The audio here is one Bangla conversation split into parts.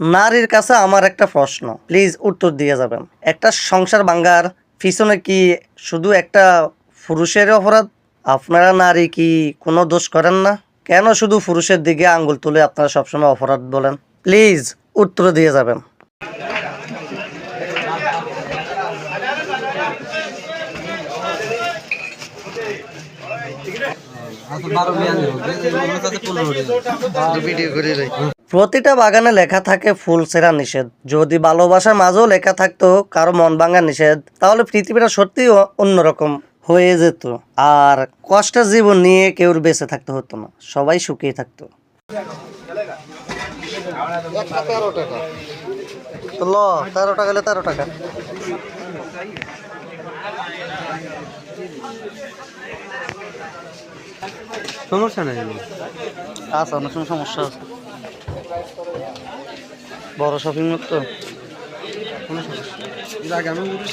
নারীর কাছে আমার একটা প্রশ্ন। প্লিজ উত্তর দিয়ে যাবেন। একটা সংসার ভাঙ্গার পিছনে কি শুধু একটা পুরুষের অপরাধ? আপনারা নারী কি কোনো দোষ করেন না? কেন শুধু পুরুষের দিকে আঙ্গুল তুলে আপনারা সবসময় অপরাধ বলেন? প্লিজ উত্তর দিয়ে যাবেন। প্রতিটা বাগানে লেখা থাকে ফুল সেরা নিষেধ। যদি ভালোবাসার মাঝেও লেখা থাকতো কারও মন ভাঙা নিষেধ তাহলে পৃথিবীটা সত্যি অন্যরকম হয়ে যেত। আর কষ্টের জীবন নিয়ে কেউ বেঁচে থাকতে হতো না সবাই সুখী থাকতো। ল তেরো টাকা হলে তেরো টাকা। সমস্যা নাই। আচ্ছা অনেক সময় সমস্যা আছে। বড় শপিং মল তো?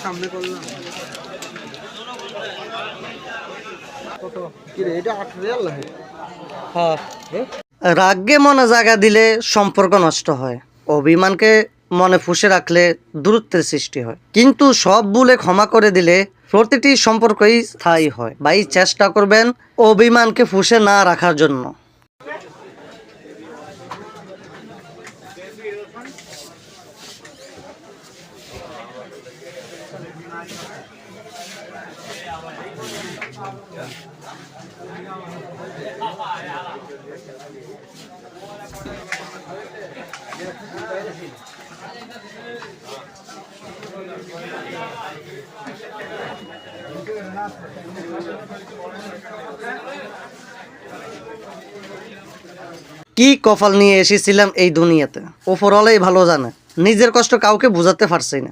সামনে করলাম। হ্যাঁ। রাগে মনে জায়গা দিলে সম্পর্ক নষ্ট হয়। অভিমানকে মনে ফুসে রাখলে দূরত্বের সৃষ্টি হয়। কিন্তু সব ভুলে ক্ষমা করে দিলে প্রতিটি সম্পর্কই স্থায়ী হয়। ভাই চেষ্টা করবেন অভিমানকে ফুসে না রাখার জন্য। কি কপাল নিয়ে এসেছিলাম এই দুনিয়াতে? ওপরওয়ালাই ভালো জানে। নিজের কষ্ট কাউকে বোঝাতে পারছি না।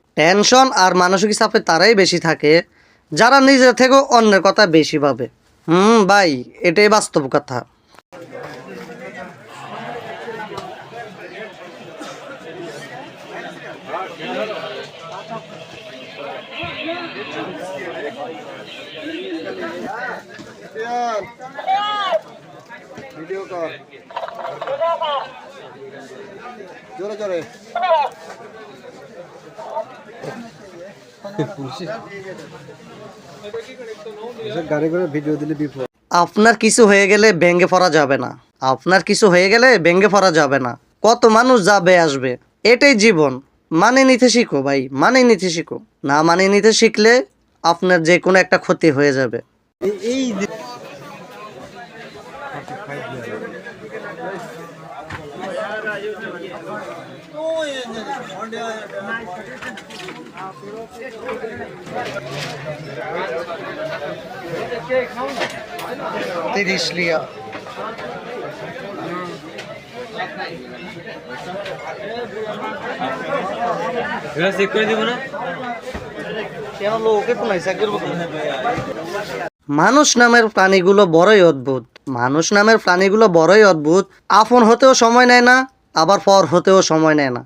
টেনশন আর মানসিক চাপে তারাই বেশি থাকে, যারা নিজের থেকেও অন্যের কথা বেশি ভাবে। হুম, ভাই, এটাই বাস্তব কথা। জোরে জোরে। আপনার কিছু হয়ে গেলে ভেঙে পড়া যাবে না। আপনার কিছু হয়ে গেলে ভেঙে পড়া যাবে না। কত মানুষ যাবে আসবে। এটাই জীবন। মানে নিতে শিখো ভাই মানে নিতে শিখো। না মানে নিতে শিখলে আপনার যে কোনো একটা ক্ষতি হয়ে যাবে। এই তিরিশ লিয়া এটা চেক করে দিব না? মানুষ নামের প্রাণীগুলো বড়ই অদ্ভুত। মানুষ নামের প্রাণীগুলো বড়ই অদ্ভুত। আপন হতেও সময় নেয় না আবার পর হতেও সময় নেয় না।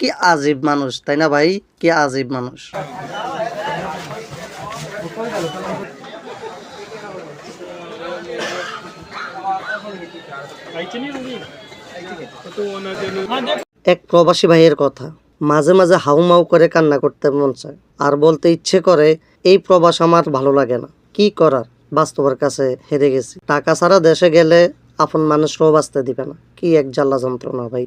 কি আজীব মানুষ, তাই না ভাই? কি আজীব মানুষ। এক প্রবাসী ভাইয়ের কথা, মাঝে মাঝে হাউমাউ করে কান্না করতে মন চায়, আর বলতে ইচ্ছে করে, এই প্রবাস আমার ভালো লাগে না, কি করার? বাস্তবের কাছে হেরে গেছি। টাকা ছাড়া দেশে গেলে আপন মানুষরাও বাঁচতে দিবে না। কি এক জ্বালা যন্ত্রণা ভাই।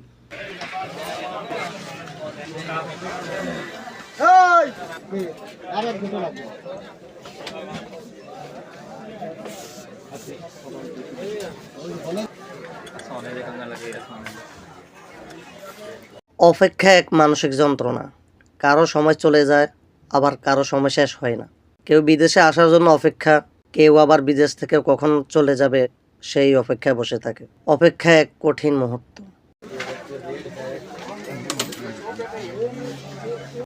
অপেক্ষা এক মানসিক যন্ত্রণা। কারও সময় চলে যায়, আবার কারও সময় শেষ হয় না। কেউ বিদেশে আসার জন্য অপেক্ষা, কেউ আবার বিদেশ থেকে কখন চলে যাবে সেই অপেক্ষায় বসে থাকে। অপেক্ষা এক কঠিন মুহূর্ত।